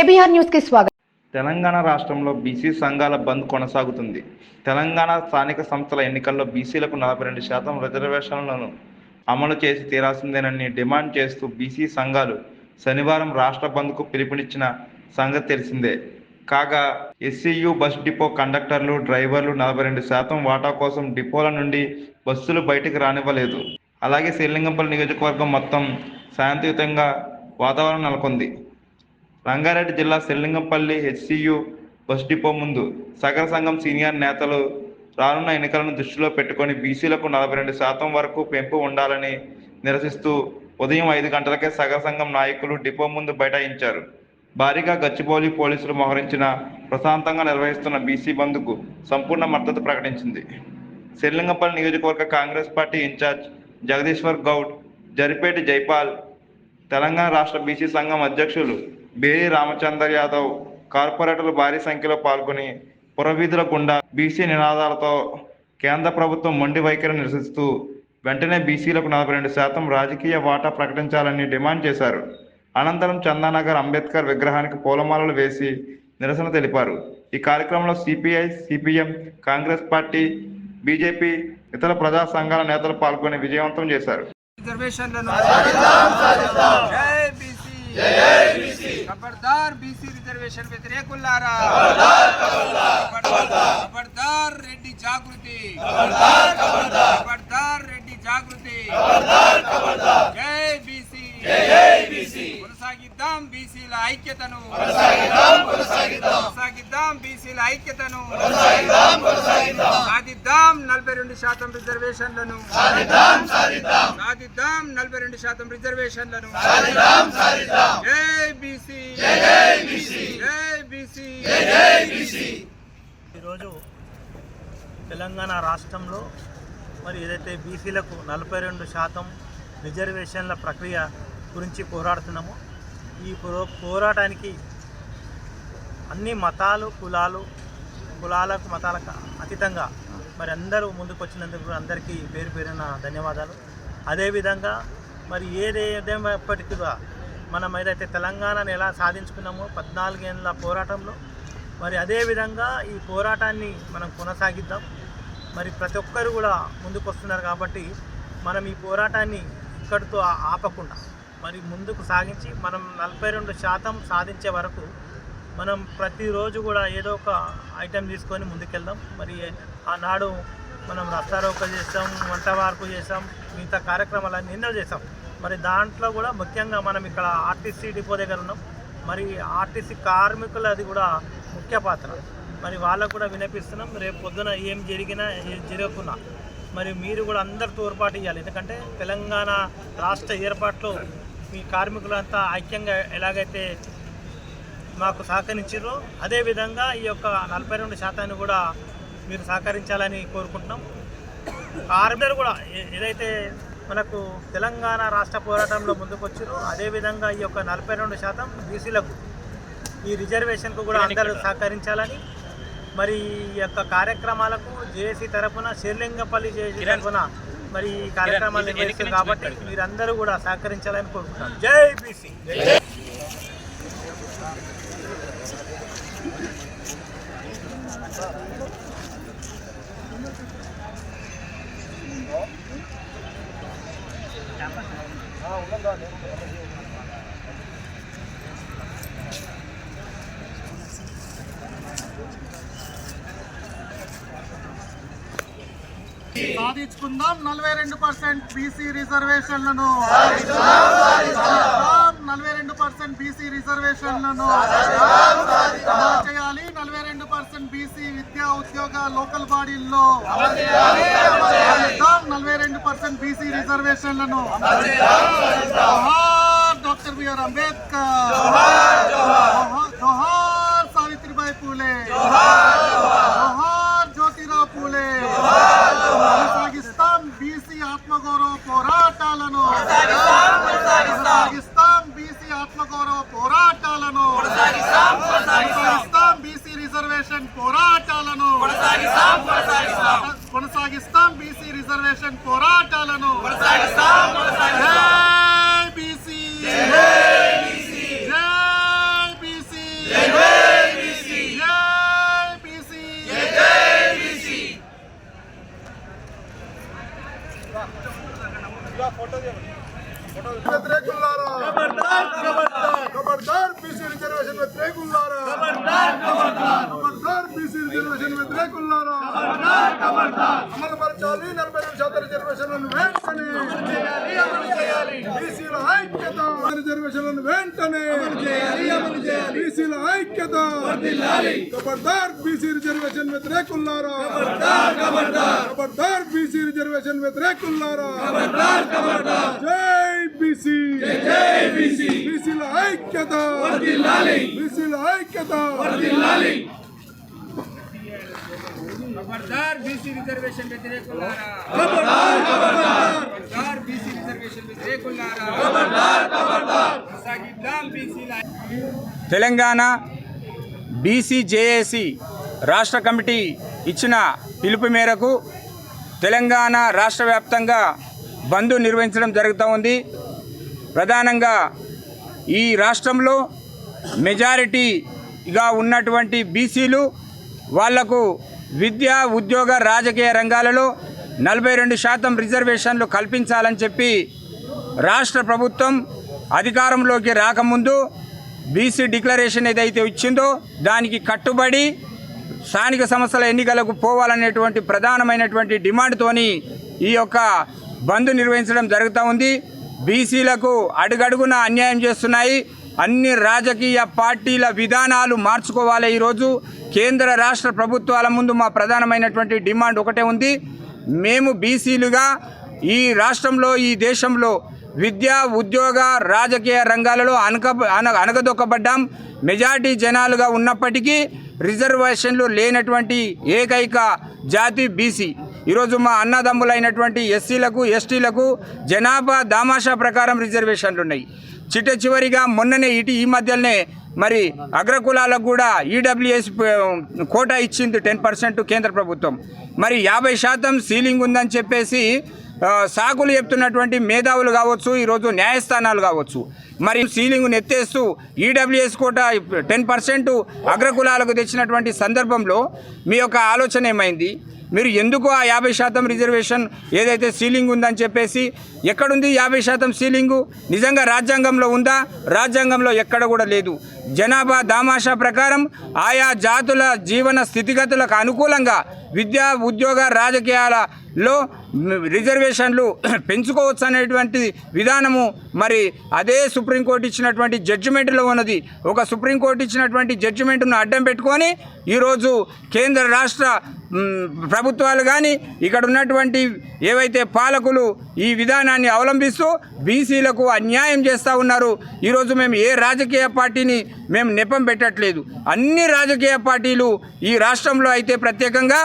KBR న్యూస్కి స్వాగతం. తెలంగాణ రాష్ట్రంలో బీసీ సంఘాల బంద్ కొనసాగుతుంది. తెలంగాణ స్థానిక సంస్థల ఎన్నికల్లో బీసీలకు నలభై రెండు శాతం రిజర్వేషన్లను అమలు చేసి తీరాల్సిందేనని డిమాండ్ చేస్తూ బీసీ సంఘాలు శనివారం రాష్ట్ర బంద్కు పిలుపునిచ్చిన సంగతి తెలిసిందే. కాగా ఎస్సీయు బస్ డిపో కండక్టర్లు డ్రైవర్లు నలభై రెండు శాతం వాటా కోసం డిపోల నుండి బస్సులు బయటకు రానివ్వలేదు. అలాగే శ్రీలింగంపల్లి నియోజకవర్గం మొత్తం శాంతియుతంగా వాతావరణం నెలకొంది. రంగారెడ్డి జిల్లా సెల్లింగంపల్లి హెచ్సియు బస్ డిపో ముందు సగర సంఘం సీనియర్ నేతలు రానున్న ఎన్నికలను దృష్టిలో పెట్టుకొని బీసీలకు నలభై రెండు శాతం వరకు పెంపు ఉండాలని నిరసిస్తూ ఉదయం ఐదు గంటలకే సగర సంఘం నాయకులు డిపో ముందు బైఠాయించారు. భారీగా గచ్చిబౌలి పోలీసులు మోహరించిన ప్రశాంతంగా నిర్వహిస్తున్న బీసీ బంద్కు సంపూర్ణ మద్దతు ప్రకటించింది. సెల్లింగపల్లి నియోజకవర్గ కాంగ్రెస్ పార్టీ ఇన్ఛార్జ్ జగదీశ్వర్ గౌడ్ జరిపేటి జైపాల్ తెలంగాణ రాష్ట్ర బీసీ సంఘం అధ్యక్షులు బేరి రామచందర్ యాదవ్ కార్పొరేటర్లు భారీ సంఖ్యలో పాల్గొని పురవీధుల గుండా బీసీ నినాదాలతో కేంద్ర ప్రభుత్వం మొండి వైఖరి నిరసిస్తూ వెంటనే బీసీలకు నలభై రెండు శాతం రాజకీయ వాటా ప్రకటించాలని డిమాండ్ చేశారు. అనంతరం చందానగర్ అంబేద్కర్ విగ్రహానికి పూలమాలలు వేసి నిరసన తెలిపారు. ఈ కార్యక్రమంలో CPI CPM Congress party BJP ఇతర ప్రజా సంఘాల నేతలు పాల్గొని విజయవంతం చేశారు. రిజర్వేషన్లను జై బీసీ! ఖబర్దార్ బీసీ రిజర్వేషన్ వ్యతిరేకులారా ఖబర్దార్ రెడ్డి జాగృతి ఖబర్దార్ రెడ్డి జాగృతి జై బీసీ కొనసాగిద్దాం బీసీల ఐక్యతను కొనసాగిద్దాం బీసీల ఐక్యతను సాధిద్దాం నలభై రెండు శాతం రిజర్వేషన్లను. సాధిద్దాం నలభై రెండు శాతం రిజర్వేషన్లను. ఈరోజు తెలంగాణ రాష్ట్రంలో మరి ఏదైతే బీసీలకు నలభై రెండు శాతం రిజర్వేషన్ల ప్రక్రియ గురించి పోరాడుతున్నామో ఈ పో పోరాటానికి అన్ని మతాలు కులాలు కులాలకు మతాలకు అతీతంగా మరి అందరూ ముందుకు వచ్చినందుకు అందరికీ పేరు పేరున ధన్యవాదాలు. అదేవిధంగా మరి ఏదేదేమైనప్పటికీ కూడా మనం ఏదైతే తెలంగాణను ఎలా సాధించుకున్నామో పద్నాలుగేళ్ళ పోరాటంలో మరి అదేవిధంగా ఈ పోరాటాన్ని మనం కొనసాగిద్దాం. మరి ప్రతి ఒక్కరు కూడా ముందుకు వస్తున్నారు కాబట్టి మనం ఈ పోరాటాన్ని ఇక్కడితో ఆపకుండా మరి ముందుకు సాగించి మనం నలభై రెండు శాతం సాధించే వరకు మనం ప్రతిరోజు కూడా ఏదో ఒక ఐటెం తీసుకొని ముందుకెళ్దాం. మరి ఆనాడు మనం రస్తారోక చేస్తాం వంట వార్పు చేస్తాం మిగతా కార్యక్రమాలన్నీ ఎన్నో చేస్తాం మరి దాంట్లో కూడా ముఖ్యంగా మనం ఇక్కడ ఆర్టీసీ డిపో దగ్గర ఉన్నాం. మరి ఆర్టీసీ కార్మికులది కూడా ముఖ్య పాత్ర. మరి వాళ్ళకు కూడా వినిపిస్తున్నాం రేపు పొద్దున ఏం జరిగినా ఏం జరగకున్నా. మరి మీరు కూడా అందరు తోడ్పాటు ఇవ్వాలి ఎందుకంటే తెలంగాణ రాష్ట్ర ఏర్పాట్లో మీ కార్మికులంతా ఐక్యంగా ఎలాగైతే మాకు సహకరించారో అదేవిధంగా ఈ యొక్క నలభై రెండు శాతాన్ని కూడా మీరు సహకరించాలని కోరుకుంటున్నాం. కార్మికులు కూడా ఏదైతే మనకు తెలంగాణ రాష్ట్ర పోరాటంలో ముందుకు వచ్చారో అదేవిధంగా ఈ యొక్క నలభై రెండు శాతం బీసీలకు ఈ రిజర్వేషన్కు కూడా అందరూ సహకరించాలని మరి ఈ యొక్క కార్యక్రమాలకు జేఏసీ తరపున షేర్లింగపల్లి జేఏసీ తరపున మరి ఈ కార్యక్రమాలు కాబట్టి మీరందరూ కూడా సహకరించాలని కోరుకుంటున్నాం జై బీసీ. సాధించుకుందాం నలభై రెండు పర్సెంట్ బీసీ రిజర్వేషన్లను. నలభై రెండు పర్సెంట్ బీసీ రిజర్వేషన్లను చేయాలి. నలభై రెండు పర్సెంట్ బీసీ విద్యా ఉద్యోగ లోకల్ బాడీల్లో నలభై రెండు పర్సెంట్ బీసీ రిజర్వేషన్లను జోహార్ డాక్టర్ బిఆర్ అంబేద్కర్ జోహార్ సావిత్రిబాయి పూలే జోహార్ జ్యోతిరావు పూలే కొనసాగిస్తాం. బీసీ ఆత్మగౌరవ పోరాటాలను రిజర్వేషన్ పోరాటాలను खबरदार बीसी रिजर्वेशन में त्रेक उल्लारा खबरदार खबरदार खबरदार बीसी रिजर्वेशन में त्रेक उल्लारा खबरदार खबरदार రిజర్వేషన్లను వెంటనే. బీసీల ఐక్యత. రిజర్వేషన్లను వెంటనే. బీసీల ఐక్యత. ఖబర్దార్ బీసీ రిజర్వేషన్ వ్యతిరేకులారా ఖబర్దార్ బీసీ రిజర్వేషన్ వ్యతిరేకులారా జై బీసీ. జై బీసీ. బీసీల ఐక్యత. బీసీల ఐక్యత. ఖబర్దార్ బీసీ రిజర్వేషన్ వ్యతిరేకులారా ఖబర్దార్ బీసీ రిజర్వేషన్ వ్యతిరేకులారా కొనసాగిద్దాం బీసీల తెలంగాణ బీసీజేఏసీ రాష్ట్ర కమిటీ ఇచ్చిన పిలుపు మేరకు తెలంగాణ రాష్ట్ర వ్యాప్తంగా బంద్ నిర్వహించడం జరుగుతూ ఉంది. ప్రధానంగా ఈ రాష్ట్రంలో మెజారిటీగా ఉన్నటువంటి బీసీలు వాళ్ళకు విద్య ఉద్యోగ రాజకీయ రంగాలలో నలభై రెండు శాతం రిజర్వేషన్లు కల్పించాలని చెప్పి రాష్ట్ర ప్రభుత్వం అధికారంలోకి రాకముందు బీసీ డిక్లరేషన్ ఏదైతే ఇచ్చిందో దానికి కట్టుబడి స్థానిక సంస్థల ఎన్నికలకు పోవాలనేటువంటి ప్రధానమైనటువంటి డిమాండ్తోని ఈ యొక్క బంద్ నిర్వహించడం జరుగుతూ ఉంది. బీసీలకు అడుగడుగున అన్యాయం చేస్తున్నాయి. అన్ని రాజకీయ పార్టీల విధానాలు మార్చుకోవాలి ఈరోజు. కేంద్ర రాష్ట్ర ప్రభుత్వాల ముందు మా ప్రధానమైనటువంటి డిమాండ్ ఒకటే ఉంది. మేము బీసీలుగా ఈ రాష్ట్రంలో ఈ దేశంలో విద్య ఉద్యోగ రాజకీయ రంగాలలో అనక అన అనగదొక్కబడ్డాం. మెజార్టీ జనాలుగా ఉన్నప్పటికీ రిజర్వేషన్లు లేనటువంటి ఏకైక జాతి బీసీ. ఈరోజు మా అన్నదమ్ములైనటువంటి ఎస్సీలకు ఎస్టీలకు జనాభా దామాషా ప్రకారం రిజర్వేషన్లు ఉన్నాయి చిట్ట చివరిగా మొన్ననే ఇటు ఈ మధ్యలోనే మరి అగ్రకులాలకు కూడా ఈడబ్ల్యూఎస్ కోటా ఇచ్చింది టెన్ పర్సెంట్ కేంద్ర ప్రభుత్వం. మరి యాభై శాతం సీలింగ్ ఉందని చెప్పేసి సాకులు చెప్తున్నటువంటి మేధావులు కావచ్చు ఈరోజు న్యాయస్థానాలు కావచ్చు. మరి సీలింగ్ను ఎత్తేస్తూ ఈడబ్ల్యూఎస్ కోట టెన్ పర్సెంట్ అగ్రకులాలకు తెచ్చినటువంటి సందర్భంలో మీ యొక్క ఆలోచన ఏమైంది? మీరు ఎందుకు ఆ యాభై శాతం రిజర్వేషన్ ఏదైతే సీలింగ్ ఉందని చెప్పేసి ఎక్కడుంది యాభై శాతం సీలింగు? నిజంగా రాజ్యాంగంలో ఉందా? రాజ్యాంగంలో ఎక్కడ కూడా లేదు. జనాభా దామాషా ప్రకారం ఆయా జాతుల జీవన స్థితిగతులకు అనుకూలంగా విద్యా ఉద్యోగ రాజకీయాలలో రిజర్వేషన్లు పెంచుకోవచ్చు అనేటువంటి విధానము మరి అదే సుప్రీంకోర్టు ఇచ్చినటువంటి జడ్జిమెంట్లో ఉన్నది. ఒక సుప్రీంకోర్టు ఇచ్చినటువంటి జడ్జిమెంట్ను అడ్డం పెట్టుకొని ఈరోజు కేంద్ర రాష్ట్ర ప్రభుత్వాలు కానీ ఇక్కడ ఉన్నటువంటి ఏవైతే పాలకులు ఈ విధానాన్ని అవలంబిస్తూ బీసీలకు అన్యాయం చేస్తూ ఉన్నారు. ఈరోజు మేము ఏ రాజకీయ పార్టీని మేము నెపం పెట్టట్లేదు. అన్ని రాజకీయ పార్టీలు ఈ రాష్ట్రంలో అయితే ప్రత్యేకంగా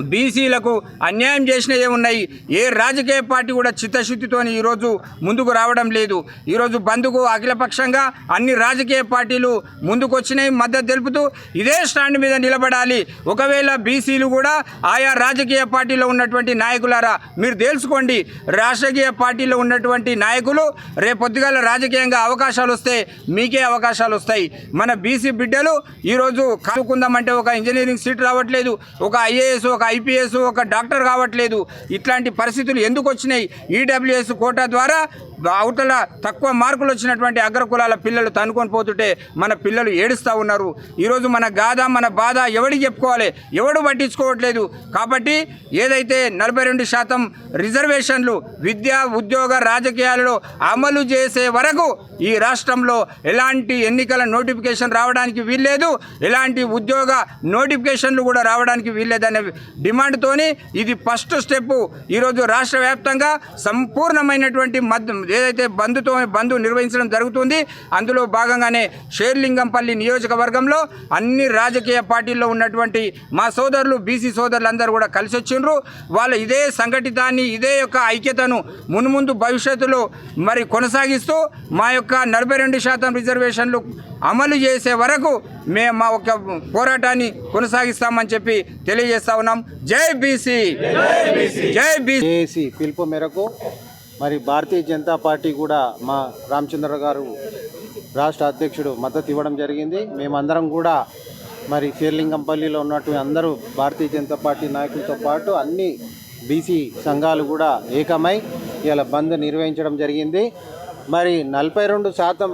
బీసీలకు అన్యాయం చేసినవి ఉన్నాయి. ఏ రాజకీయ పార్టీ కూడా చిత్తశుద్ధితో ఈరోజు ముందుకు రావడం లేదు. ఈరోజు బంద్కు అఖిలపక్షంగా అన్ని రాజకీయ పార్టీలు ముందుకు వచ్చినాయి మద్దతు తెలుపుతూ ఇదే స్టాండ్ మీద నిలబడాలి. ఒకవేళ బీసీలు కూడా ఆయా రాజకీయ పార్టీలో ఉన్నటువంటి నాయకులారా మీరు తెలుసుకోండి రాజకీయ పార్టీలో ఉన్నటువంటి నాయకులు రేపొద్దుగాల రాజకీయంగా అవకాశాలు వస్తే మీకే అవకాశాలు వస్తాయి. మన బీసీ బిడ్డలు ఈరోజు కనుక్కుందామంటే ఒక ఇంజనీరింగ్ సీట్ రావట్లేదు. ఒక ఐఏఎస్ ఒక ఐపీఎస్ ఒక డాక్టర్ కావట్లేదు. ఇట్లాంటి పరిస్థితులు ఎందుకు వచ్చినాయి? ఈడబ్ల్యూఎస్ కోటా ద్వారా అవతల తక్కువ మార్కులు వచ్చినటువంటి అగ్రకులాల పిల్లలు తనుకొని పోతుంటే మన పిల్లలు ఏడుస్తూ ఉన్నారు. ఈరోజు మన గాథ మన బాధ ఎవడికి చెప్పుకోవాలి? ఎవడు పట్టించుకోవట్లేదు. కాబట్టి ఏదైతే నలభై రెండు శాతం రిజర్వేషన్లు విద్య ఉద్యోగ రాజకీయాలలో అమలు చేసే వరకు ఈ రాష్ట్రంలో ఎలాంటి ఎన్నికల నోటిఫికేషన్ రావడానికి వీల్లేదు ఎలాంటి ఉద్యోగ నోటిఫికేషన్లు కూడా రావడానికి వీల్లేదనే డిమాండ్తోని ఇది ఫస్ట్ స్టెప్ ఈరోజు రాష్ట్ర వ్యాప్తంగా సంపూర్ణమైనటువంటి మద్దు ఏదైతే బంధుతో బంధు నిర్వహించడం జరుగుతుంది అందులో భాగంగానే షేర్లింగంపల్లి నియోజకవర్గంలో అన్ని రాజకీయ పార్టీల్లో ఉన్నటువంటి మా సోదరులు బీసీ సోదరులందరూ కూడా కలిసి వచ్చిండ్రు. వాళ్ళు ఇదే సంఘటితాన్ని ఇదే యొక్క ఐక్యతను మున్ముందు భవిష్యత్తులో మరి కొనసాగిస్తూ మా యొక్క నలభై రెండు శాతం రిజర్వేషన్లు అమలు చేసే వరకు మేము మా యొక్క పోరాటాన్ని కొనసాగిస్తామని చెప్పి తెలియజేస్తా ఉన్నాం. జై బీసీ! జై బీసీ! పిలుపు మేరకు మరి భారతీయ జనతా పార్టీ కూడా మా రామచంద్ర గారు రాష్ట్ర అధ్యక్షుడు మద్దతు ఇవ్వడం జరిగింది. మేమందరం కూడా మరి శేర్లింగంపల్లిలో ఉన్నటువంటి అందరూ భారతీయ జనతా పార్టీ నాయకులతో పాటు అన్ని బీసీ సంఘాలు కూడా ఏకమై ఇలా బంద్ నిర్వహించడం జరిగింది. మరి నలభై రెండు శాతం